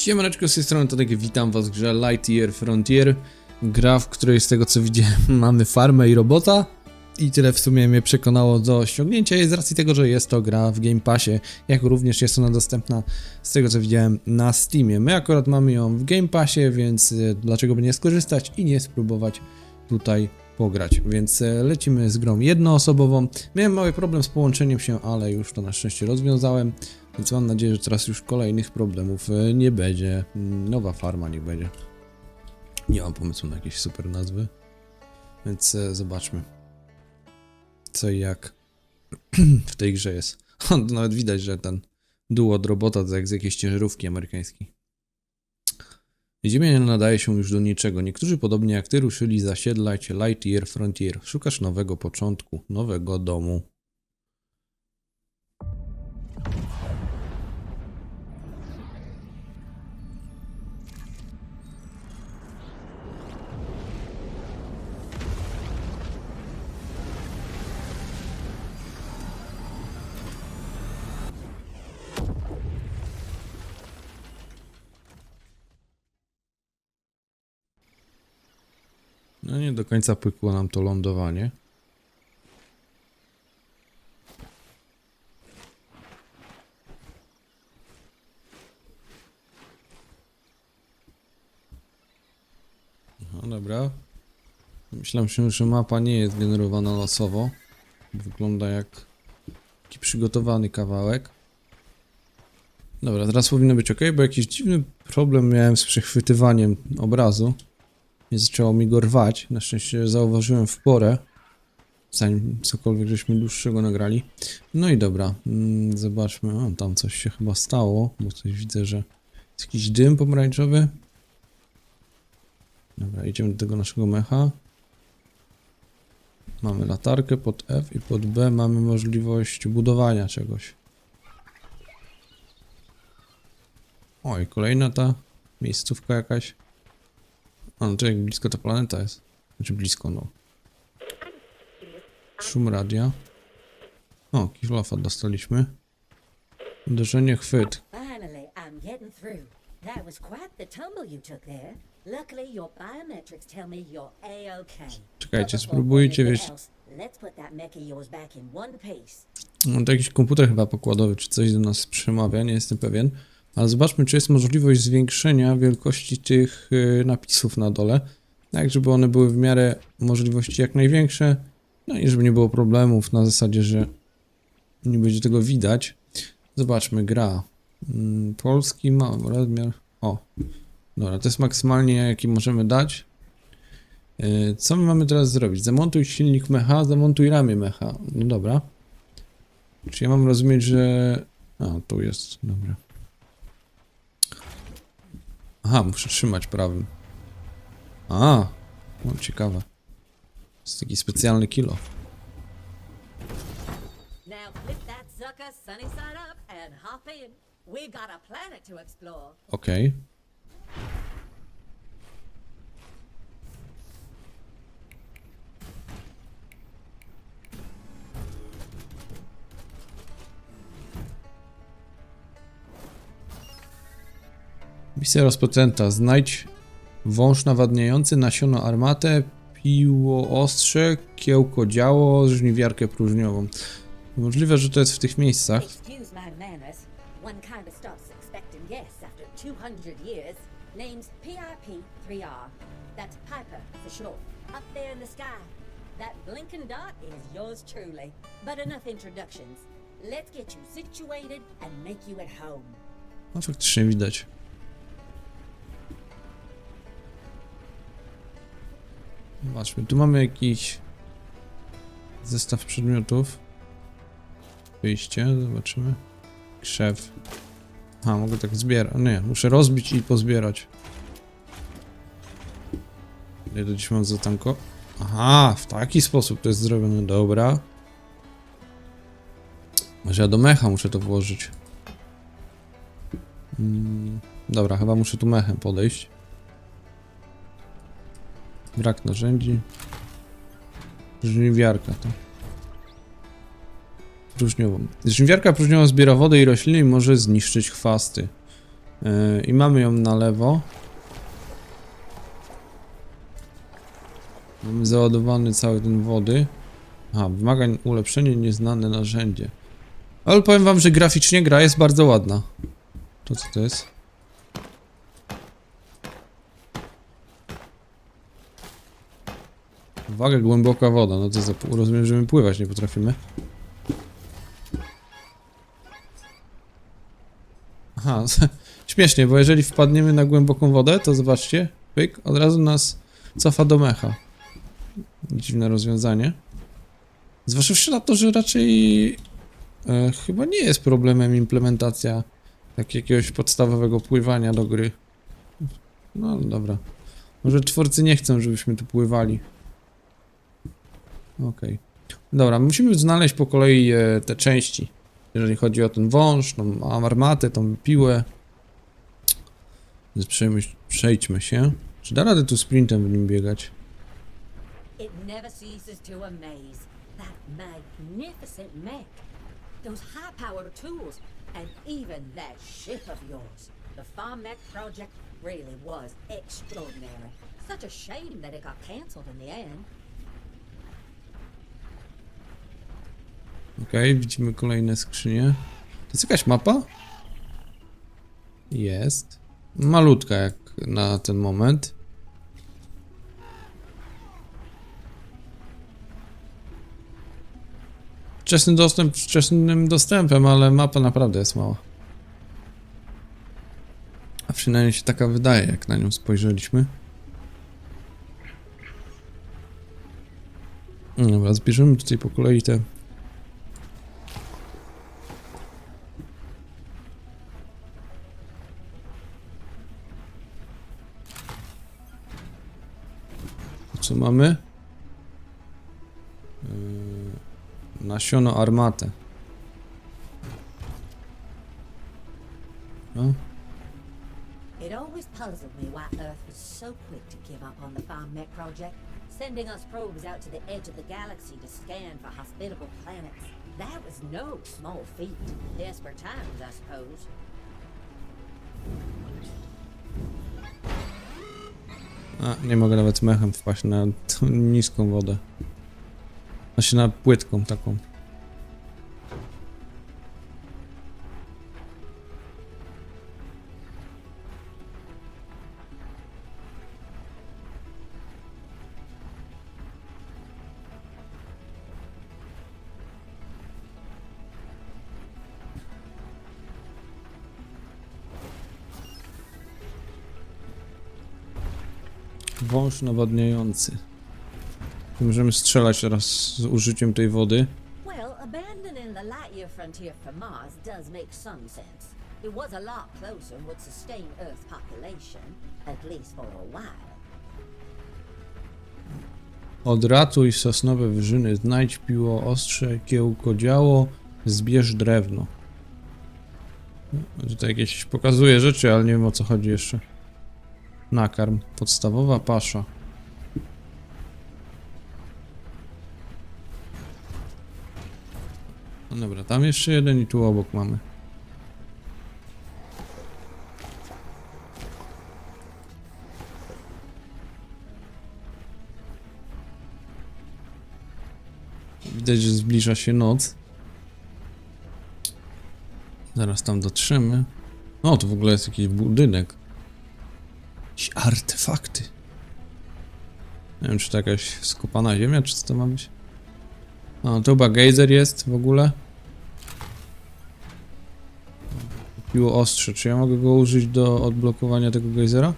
Siemaneczko, z tej strony Tadek, witam was w grze Lightyear Frontier. Gra, w której z tego co widziałem mamy farmę i robota. I tyle w sumie mnie przekonało do ściągnięcia jej z racji tego, że jest to gra w Game Passie, jak również jest ona dostępna z tego co widziałem na Steamie. My akurat mamy ją w Game Passie, więc e, dlaczego by nie skorzystać i nie spróbować tutaj pograć. Więc e, lecimy z grą jednoosobową. Miałem mały problem z połączeniem się, ale już to na szczęście rozwiązałem. Więc mam nadzieję, że teraz już kolejnych problemów e, nie będzie. Nowa farma niech będzie. Nie mam pomysłu na jakieś super nazwy. Więc e, zobaczmy. Co i jak w tej grze jest. Nawet widać, że ten duo od robota to jak z jakiejś ciężarówki amerykańskiej. Ziemia nie nadaje się już do niczego. Niektórzy podobnie jak ty ruszyli zasiedlać Lightyear Frontier. Szukasz nowego początku, nowego domu. Nie do końca pykło nam to lądowanie. No dobra. Myślałem się, że mapa nie jest generowana losowo. Wygląda jak taki przygotowany kawałek. Dobra, teraz powinno być ok, bo jakiś dziwny problem miałem z przechwytywaniem obrazu nie zaczęło mi go rwać. Na szczęście zauważyłem w porę, zanim cokolwiek żeśmy dłuższego nagrali. No i dobra, mm, zobaczmy. O, tam coś się chyba stało, bo coś widzę, że jest jakiś dym pomarańczowy. Dobra, idziemy do tego naszego mecha. Mamy latarkę pod F i pod B mamy możliwość budowania czegoś. Oj, kolejna ta miejscówka jakaś. A, no to jak blisko ta planeta jest. Znaczy blisko, no. Szum radia. O, kilofa dostaliśmy. Uderzenie, chwyt. Finally, I'm getting through. That was quite the tumble you took there. Luckily, your biometrics tell me you're a-okay. Czekajcie, spróbujcie, wiesz... No to jakiś komputer chyba pokładowy, czy coś do nas przemawia, nie jestem pewien. Ale zobaczmy, czy jest możliwość zwiększenia wielkości tych y, napisów na dole. Tak, żeby one były w miarę możliwości jak największe. No i żeby nie było problemów na zasadzie, że nie będzie tego widać. Zobaczmy, gra. Mm, Polski ma rozmiar. O, dobra, to jest maksymalnie jaki możemy dać. Y, Co my mamy teraz zrobić? Zamontuj silnik mecha, zamontuj ramię mecha. No dobra. Czy ja mam rozumieć, że... A, tu jest, dobra. Aha, muszę trzymać prawym. A, no ciekawe. To jest taki specjalny kilo. Now flip Misja rozpoczęta. Znajdź wąż nawadniający, nasiono armatę, piło ostrze, kiełko działo, żniwiarkę próżniową. Możliwe, że to jest w tych miejscach. Excuse my manners. One kind of starts expecting yes after 200 years. Name's PIP-3R. That's Piper for short. Up there in the sky. That blinking dot is yours truly. But enough introductions. Let's get you situated and make you at home. No faktycznie widać. Zobaczmy, tu mamy jakiś zestaw przedmiotów. Wyjście, zobaczymy. Krzew. A, mogę tak zbierać. Nie, muszę rozbić i pozbierać. Ile to dziś mam za tanko? Aha, w taki sposób to jest zrobione, dobra. Może ja do mecha muszę to włożyć. Mm, dobra, chyba muszę tu mechem podejść. Brak narzędzi. Żniwiarka to. Próżniową. Żniwiarka próżniowa zbiera wodę i rośliny i może zniszczyć chwasty. Yy, I mamy ją na lewo. Mamy załadowany cały ten wody. Aha, wymagań ulepszenie nieznane narzędzie. Ale powiem wam, że graficznie gra jest bardzo ładna. To co to jest? Uwaga, głęboka woda. No to za, rozumiem, że my pływać nie potrafimy. Aha, śmiesznie, bo jeżeli wpadniemy na głęboką wodę, to zobaczcie, pyk, od razu nas cofa do mecha. Dziwne rozwiązanie. Zważywszy na to, że raczej e, chyba nie jest problemem implementacja tak jakiegoś podstawowego pływania do gry. No dobra. Może twórcy nie chcą, żebyśmy tu pływali. Okej. Dobra, musimy znaleźć po kolei e, te części. Jeżeli chodzi o ten wąż, tą armatę, tą piłę. Więc Przejdźmy się. Czy da radę tu sprintem w nim biegać? It never ceases to amaze. That magnificent mech. Those high-powered tools. And even that ship of yours. The Farm Mech project really was extraordinary. Such a shame that it got cancelled in the end. Okej, widzimy kolejne skrzynie. To jest jakaś mapa? Jest. Malutka jak na ten moment. Wczesny dostęp wczesnym dostępem, ale mapa naprawdę jest mała. A przynajmniej się taka wydaje, jak na nią spojrzeliśmy. Dobra, zbierzemy tutaj po kolei te mamy? Yy, nasiono armatę. No, It always puzzled me why Earth was so quick to give up on the Farm Mech project, sending us probes out to the edge of the galaxy to scan for hospitable planets. That was no small feat. Desperate times, I suppose. A, nie mogę nawet mechem wpaść na niską wodę. Znaczy na płytką taką. Wąż nawadniający. Możemy strzelać teraz z użyciem tej wody. Well, abandoning the Lightyear frontier for Mars does make some sense. It was a lot closer and would sustain Earth's population, at least for a while. Odratuj sosnowe wyżyny, znajdź piło ostrze, kiełko działo, zbierz drewno. Tutaj jakieś pokazuje rzeczy, ale nie wiem o co chodzi jeszcze. Nakarm, podstawowa pasza. Dobra, tam jeszcze jeden i tu obok mamy. Widać, że zbliża się noc. Zaraz tam dotrzemy. O, to w ogóle jest jakiś budynek. Jakieś artefakty. Nie wiem, czy to jakaś skopana ziemia, czy co to ma być? O, tu chyba gejzer jest w ogóle. Piło ostrze. Czy ja mogę go użyć do odblokowania tego gejzera?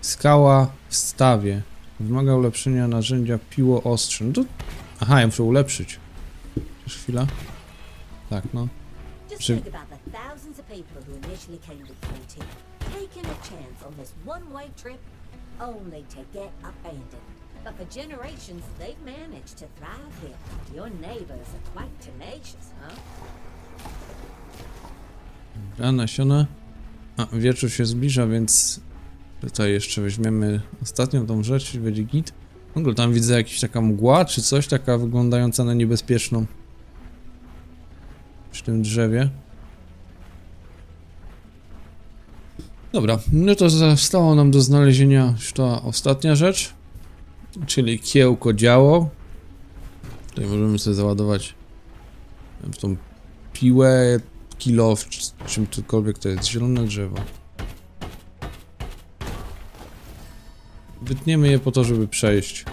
Skała w stawie. Wymaga ulepszenia narzędzia piło ostrze. No to... Aha, ja muszę ulepszyć. Chociaż chwila. Tak, no. Just Przy- think about the thousands of people who initially came to 3T, taking a chance on this one-way trip, only to get abandoned. But for generations, they've managed to thrive here. Your neighbors are quite tenacious, huh? Dobra, nasiona. A, wieczór się zbliża, więc tutaj jeszcze weźmiemy ostatnią tą rzecz i będzie git. W ogóle tam widzę jakaś taka mgła, czy coś taka wyglądająca na niebezpieczną. Przy tym drzewie. Dobra, no to zostało nam do znalezienia już ta ostatnia rzecz, czyli kiełko działo. Tutaj możemy sobie załadować w tą piłę, kilow, czy czym cokolwiek to jest, zielone drzewo. Wytniemy je po to, żeby przejść.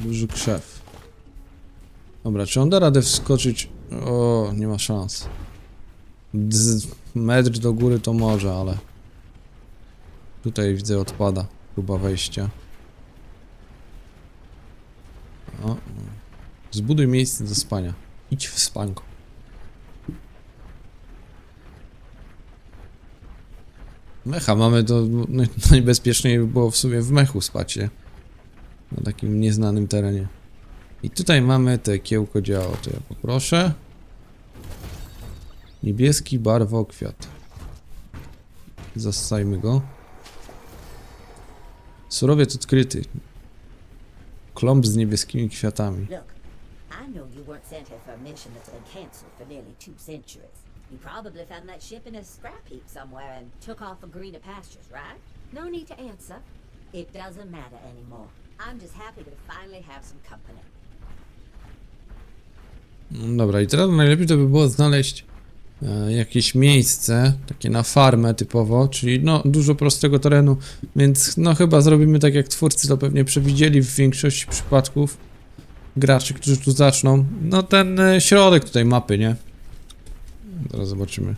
Duży krzew. Dobra, czy on da radę wskoczyć? O, nie ma szans. Z metr do góry to może, ale... Tutaj widzę odpada próba wejścia. O, zbuduj miejsce do spania. Idź w spanko. Mecha mamy, to naj- najbezpieczniej by było w sumie w mechu spać, nie? Na takim nieznanym terenie. I tutaj mamy te kiełko działo, to ja poproszę. Niebieski barwokwiat. Zassajmy go. Surowiec odkryty. Klomp z niebieskimi kwiatami. Look, I know you weren't sent here for a mission that's been cancelled for nearly two centuries. You probably found that ship in a scrap heap somewhere and took off for greener pastures, right? No need to answer. It doesn't matter anymore. I'm just happy to finally have some company. No Dobra, i teraz najlepiej to by było znaleźć e, jakieś miejsce, takie na farmę typowo, czyli no dużo prostego terenu, więc no chyba zrobimy tak jak twórcy to pewnie przewidzieli w większości przypadków graczy, którzy tu zaczną. No ten e, środek tutaj mapy, nie? Zaraz zobaczymy.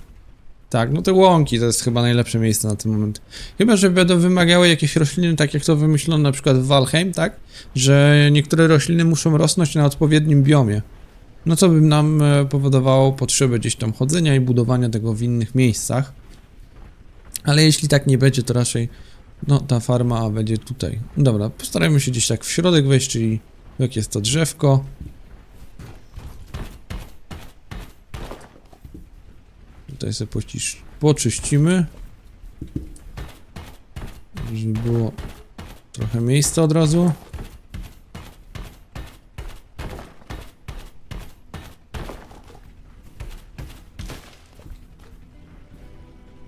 Tak, no te łąki to jest chyba najlepsze miejsce na ten moment. Chyba, że będą wymagały jakieś rośliny, tak jak to wymyślono na przykład w Valheim, tak? Że niektóre rośliny muszą rosnąć na odpowiednim biomie. No co by nam e, powodowało potrzebę gdzieś tam chodzenia i budowania tego w innych miejscach. Ale jeśli tak nie będzie, to raczej no ta farma będzie tutaj. Dobra, postarajmy się gdzieś tak w środek wejść, czyli jak jest to drzewko. Tutaj sobie pościsz, poczyścimy. Żeby było trochę miejsca od razu.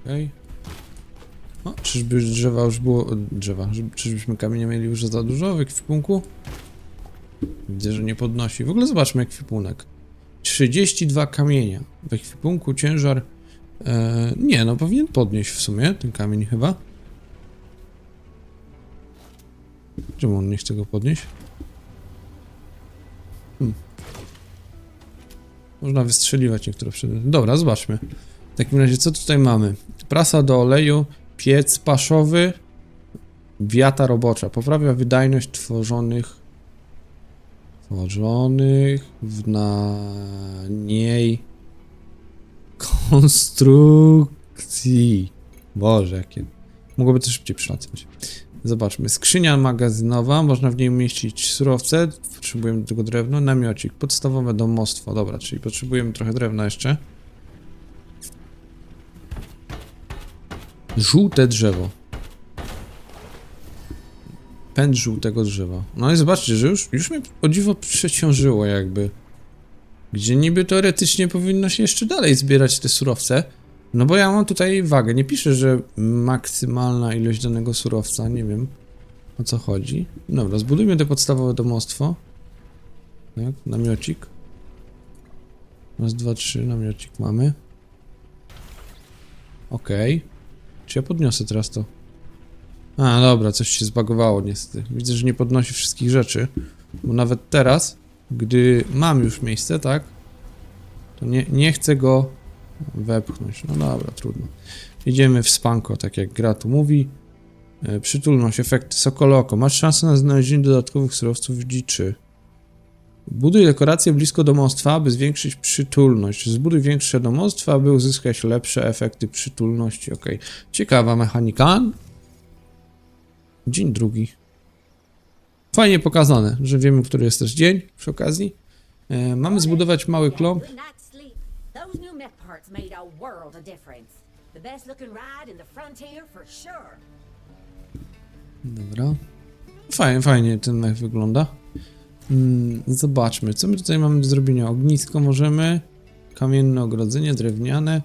Okej. O, czyżby drzewa już było... Drzewa, czyżbyśmy kamienia mieli już za dużo w ekwipunku? Widzę, że nie podnosi. W ogóle zobaczmy ekwipunek. 32 kamienia. W ekwipunku ciężar... E, nie, no powinien podnieść w sumie ten kamień chyba. Czemu on nie chce go podnieść? Hmm. Można wystrzeliwać niektóre przedmioty. Dobra, zobaczmy. W takim razie, co tutaj mamy? Prasa do oleju, piec paszowy, wiata robocza. Poprawia wydajność tworzonych tworzonych w na niej konstrukcji. Boże, jakie. Mogłoby to szybciej przylatać. Zobaczmy. Skrzynia magazynowa, można w niej umieścić surowce. Potrzebujemy tego drewno. Namiocik, podstawowe domostwo. Dobra, czyli potrzebujemy trochę drewna jeszcze. Żółte drzewo. Pęd żółtego drzewa. No i zobaczcie, że już, już mnie o dziwo przeciążyło jakby. Gdzie niby teoretycznie powinno się jeszcze dalej zbierać te surowce. No bo ja mam tutaj wagę. Nie piszę, że maksymalna ilość danego surowca. Nie wiem o co chodzi. Dobra, zbudujmy te podstawowe domostwo. Tak, namiocik. Raz, dwa, trzy, namiocik mamy. Okej. Czy ja podniosę teraz to? A, dobra, coś się zbagowało niestety. Widzę, że nie podnosi wszystkich rzeczy. Bo nawet teraz, gdy mam już miejsce, tak? To nie, nie chcę go wepchnąć. No dobra, trudno. Idziemy w spanko, tak jak gra tu mówi. E, Przytulność, efekty Sokoloko. Masz szansę na znalezienie dodatkowych surowców dziczy. Buduj dekoracje blisko domostwa, aby zwiększyć przytulność. Zbuduj większe domostwa, aby uzyskać lepsze efekty przytulności. Ok. Ciekawa mechanika. Dzień drugi. Fajnie pokazane, że wiemy, który jest też dzień przy okazji. E, mamy zbudować mały klomp. Dobra. Fajnie, fajnie ten mech wygląda. Mm, zobaczmy, co my tutaj mamy do zrobienia. Ognisko możemy. Kamienne ogrodzenie, drewniane.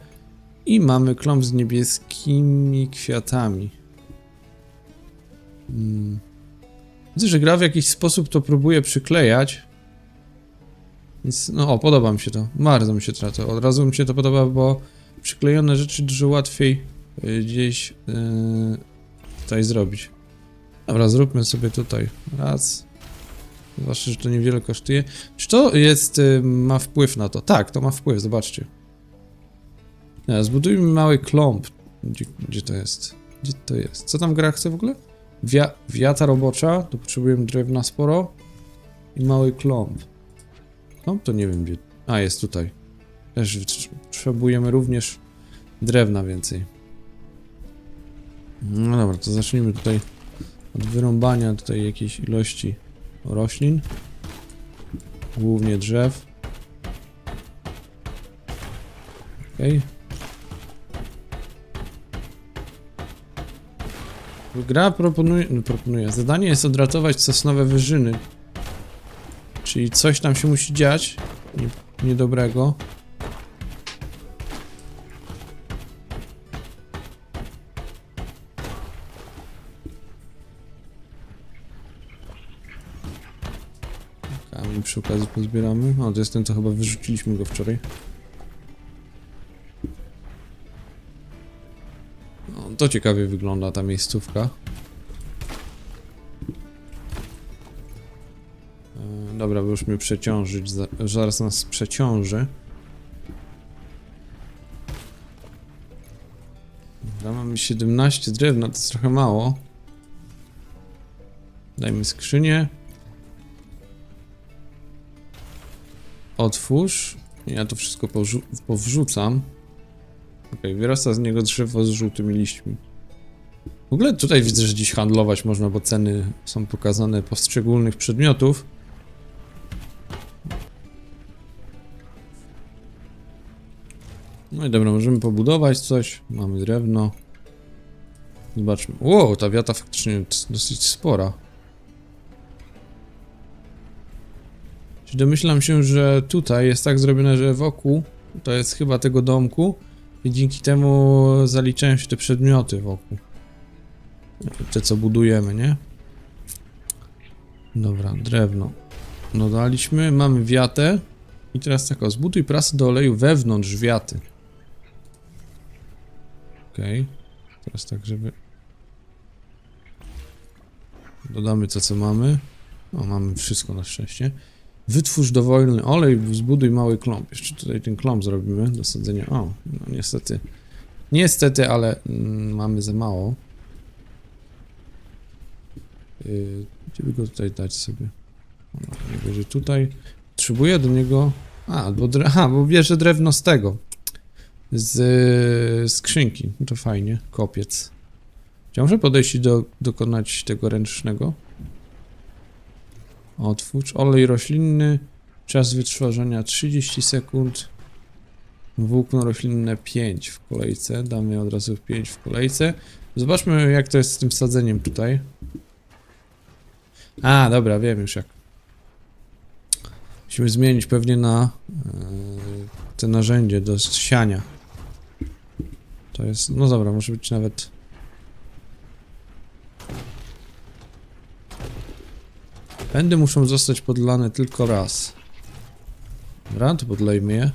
I mamy klomp z niebieskimi kwiatami. Hmm. Widzę, że gra w jakiś sposób to próbuje przyklejać. Więc, no o, podoba mi się to. Bardzo mi się to. Od razu mi się to podoba, bo przyklejone rzeczy dużo łatwiej y, gdzieś y, tutaj zrobić. Dobra, zróbmy sobie tutaj raz. Zwłaszcza, że to niewiele kosztuje. Czy to jest, y, ma wpływ na to? Tak, to ma wpływ, zobaczcie. Ja, zbudujmy mały klomp. Gdzie, gdzie to jest? Gdzie to jest? Co tam gra chce w ogóle? Wia wiata robocza, to potrzebujemy drewna sporo. I mały klomp. No, to nie wiem gdzie. A, jest tutaj. Też potrzebujemy również drewna więcej. No dobra, to zacznijmy tutaj od wyrąbania tutaj jakiejś ilości roślin. Głównie drzew. Okej. Gra proponuje, no proponuje. Zadanie jest odratować sosnowe wyżyny. Czyli coś tam się musi dziać. Nie, niedobrego. Kamień przy okazji pozbieramy. O, to jest ten, co chyba wyrzuciliśmy go wczoraj. To ciekawie wygląda ta miejscówka. E, Dobra, bo już mnie przeciążyć, za- zaraz nas przeciąży. Dobra, mamy 17 drewna, to jest trochę mało. Dajmy skrzynię. Otwórz. Ja to wszystko powrzu- powrzucam. Okej, wyrasta z niego drzewo z żółtymi liśćmi. W ogóle tutaj widzę, że dziś handlować można, bo ceny są pokazane poszczególnych przedmiotów. No i dobra, możemy pobudować coś. Mamy drewno. Zobaczmy. Wow, ta wiata faktycznie jest dosyć spora. Czyli domyślam się, że tutaj jest tak zrobione, że wokół to jest chyba tego domku i dzięki temu zaliczają się te przedmioty wokół. Te co budujemy, nie? Dobra, drewno. Dodaliśmy, mamy wiatę. I teraz tak, o, zbuduj prasę do oleju wewnątrz wiaty. Okej. Teraz tak, żeby... Dodamy to, co mamy. O, mamy wszystko na szczęście. Wytwórz dowolny olej, zbuduj mały klomp. Jeszcze tutaj ten klomp zrobimy do sadzenia. O, no niestety. Niestety, ale mm, mamy za mało. Yy, gdzie by go tutaj dać sobie? O, najwyżej tutaj. Potrzebuję do niego... A, bo, dre... Aha, bo bierze drewno z tego. Z skrzynki. No to fajnie. Kopiec. Czy muszę podejść i do, dokonać tego ręcznego? Otwórz. Olej roślinny. Czas wytworzenia 30 sekund. Włókno roślinne 5 w kolejce. Damy od razu 5 w kolejce. Zobaczmy jak to jest z tym sadzeniem tutaj. A, dobra, wiem już jak. Musimy zmienić pewnie na yy, te narzędzie do siania. To jest, no dobra, może być nawet... Pędy muszą zostać podlane tylko raz. Dobra, to podlejmy je.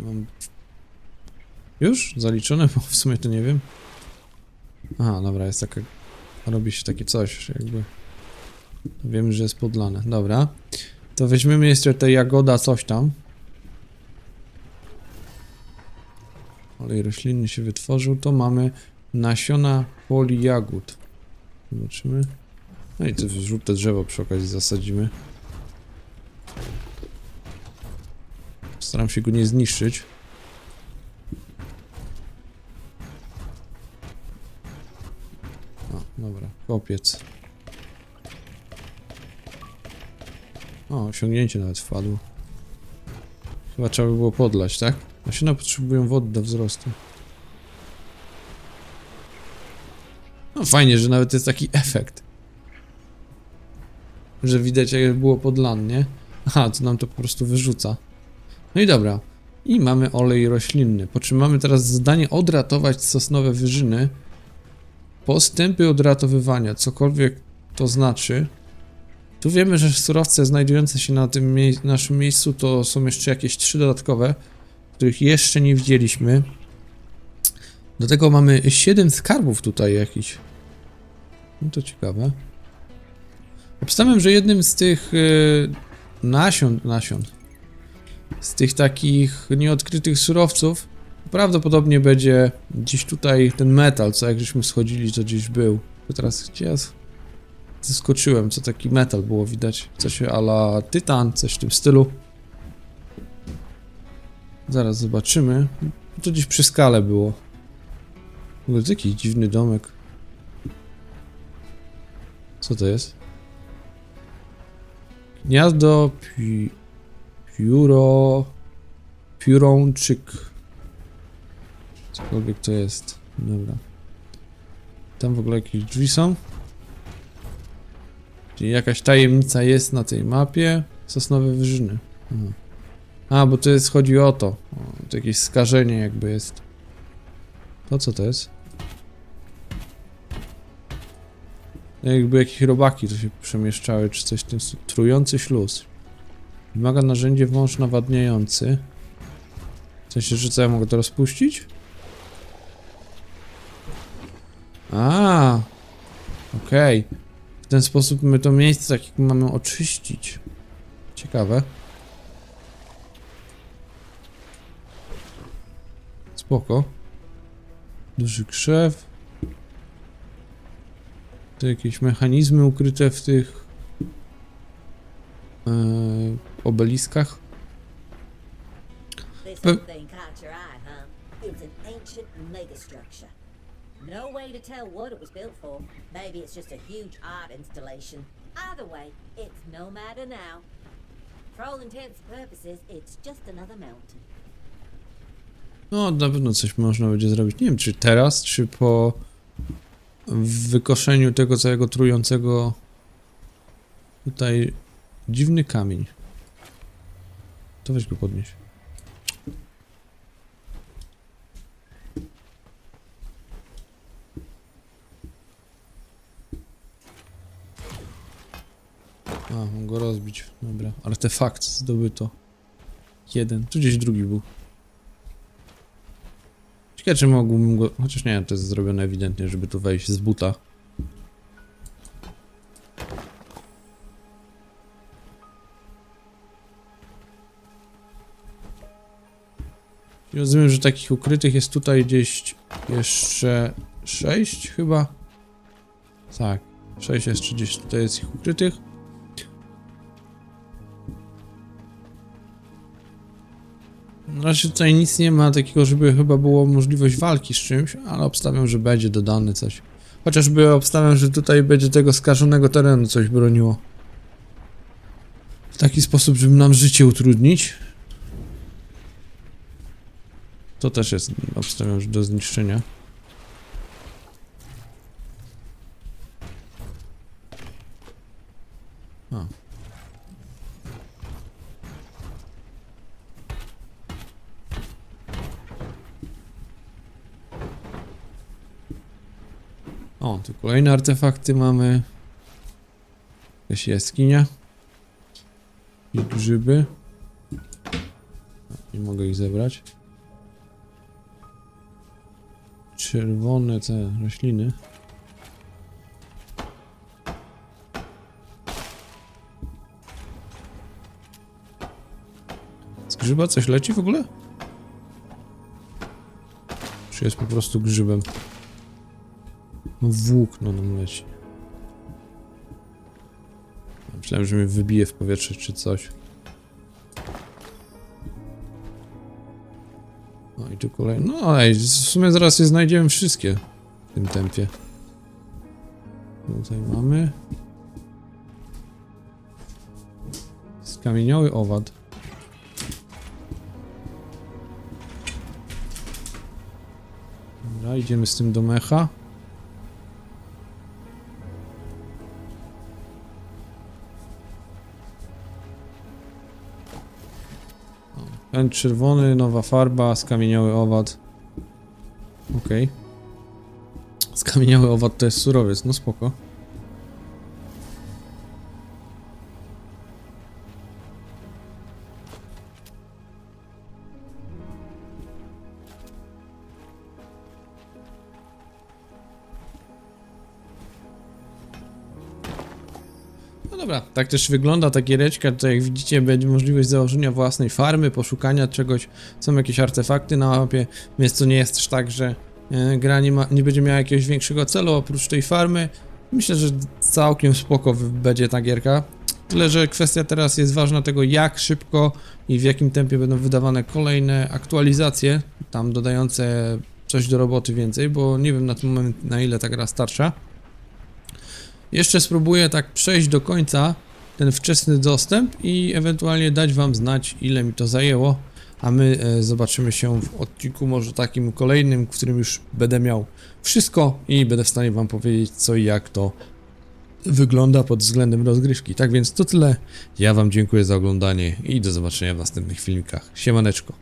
Mam... Już? Zaliczone? Bo w sumie to nie wiem. Aha, dobra, jest taka... Robi się takie coś, jakby... Wiemy, że jest podlane. Dobra. To weźmiemy jeszcze te jagoda coś tam. Olej roślinny się wytworzył. To mamy nasiona poli jagód. Zobaczymy. No i to żółte drzewo przy okazji zasadzimy. Staram się go nie zniszczyć. O, dobra, kopiec. O, osiągnięcie nawet wpadło. Chyba trzeba by było podlać, tak? Nasiona potrzebują wody do wzrostu. No fajnie, że nawet jest taki efekt. Że widać jak było podlan, nie? Aha, to nam to po prostu wyrzuca. No i dobra. I mamy olej roślinny. Po czym mamy teraz zadanie odratować sosnowe wyżyny. Postępy odratowywania, cokolwiek to znaczy. Tu wiemy, że surowce znajdujące się na tym mie naszym miejscu to są jeszcze jakieś trzy dodatkowe, których jeszcze nie widzieliśmy. Do tego mamy 7 skarbów tutaj jakiś. No to ciekawe. Obstawiam, że jednym z tych y, nasion, nasion, z tych takich nieodkrytych surowców prawdopodobnie będzie gdzieś tutaj ten metal, co jak żeśmy schodzili, to gdzieś był. To teraz gdzie ja z- zeskoczyłem, co taki metal było widać. Coś ala tytan, coś w tym stylu. Zaraz zobaczymy. To gdzieś przy skale było. W ogóle to jakiś dziwny domek. Co to jest? Gniazdo pi... Pióro... Piórączyk. Cokolwiek to jest. Dobra. Tam w ogóle jakieś drzwi są. Czyli jakaś tajemnica jest na tej mapie. Sosnowe wyżyny. Aha. A, bo to jest, chodzi o to. O, to jakieś skażenie jakby jest. To co to jest? Jakby jakieś robaki to się przemieszczały, czy coś tym. Trujący śluz. Wymaga narzędzie wąż nawadniający. W sensie, że co, ja mogę to rozpuścić? A, okej. W ten sposób my to miejsce tak mamy oczyścić. Ciekawe. Spoko. Duży krzew. To jakieś mechanizmy ukryte w tych e, obeliskach. Megastructure. No way to tell what it was built for. Maybe it's just a huge art installation. Either way, it's no matter now. For all intents and purposes, it's just another mountain. No, na pewno coś można będzie zrobić. Nie wiem, czy teraz, czy po wykoszeniu tego całego trującego tutaj dziwny kamień. To weź go podnieś. A, mam go rozbić. Dobra. Artefakt zdobyto. Jeden. Tu gdzieś drugi był. Ciekawe, czy mógłbym go... Chociaż nie, to jest zrobione ewidentnie, żeby tu wejść z buta. I rozumiem, że takich ukrytych jest tutaj gdzieś jeszcze sześć chyba? Tak, sześć jeszcze gdzieś tutaj jest ich ukrytych. Na razie tutaj nic nie ma takiego, żeby chyba było możliwość walki z czymś, ale obstawiam, że będzie dodane coś. Chociażby obstawiam, że tutaj będzie tego skażonego terenu coś broniło. W taki sposób, żeby nam życie utrudnić. To też jest, obstawiam, że do zniszczenia. A. O, tu kolejne artefakty mamy. Jakaś jaskinia. I grzyby. Nie mogę ich zebrać. Czerwone te rośliny. Z grzyba coś leci w ogóle? Czy jest po prostu grzybem? No włókno nam leci. Myślałem, że mnie wybije w powietrze czy coś. No i tu kolejny. No ej, w sumie zaraz je znajdziemy wszystkie w tym tempie. Tutaj mamy. Skamieniały owad. Dobra, idziemy z tym do mecha. Ten czerwony, nowa farba, skamieniały owad. Okej. Skamieniały owad to jest surowiec, no spoko. Tak też wygląda ta giereczka. Tutaj jak widzicie będzie możliwość założenia własnej farmy, poszukania czegoś, są jakieś artefakty na mapie, więc to nie jest też tak, że e, gra nie, ma, nie będzie miała jakiegoś większego celu oprócz tej farmy. Myślę, że całkiem spoko będzie ta gierka. Tyle, że kwestia teraz jest ważna tego, jak szybko i w jakim tempie będą wydawane kolejne aktualizacje, tam dodające coś do roboty więcej, bo nie wiem na ten moment na ile ta gra starsza. Jeszcze spróbuję tak przejść do końca ten wczesny dostęp i ewentualnie dać Wam znać, ile mi to zajęło. A my e, zobaczymy się w odcinku może takim kolejnym, w którym już będę miał wszystko i będę w stanie Wam powiedzieć co i jak to wygląda pod względem rozgrywki. Tak więc to tyle. Ja Wam dziękuję za oglądanie i do zobaczenia w następnych filmikach. Siemaneczko.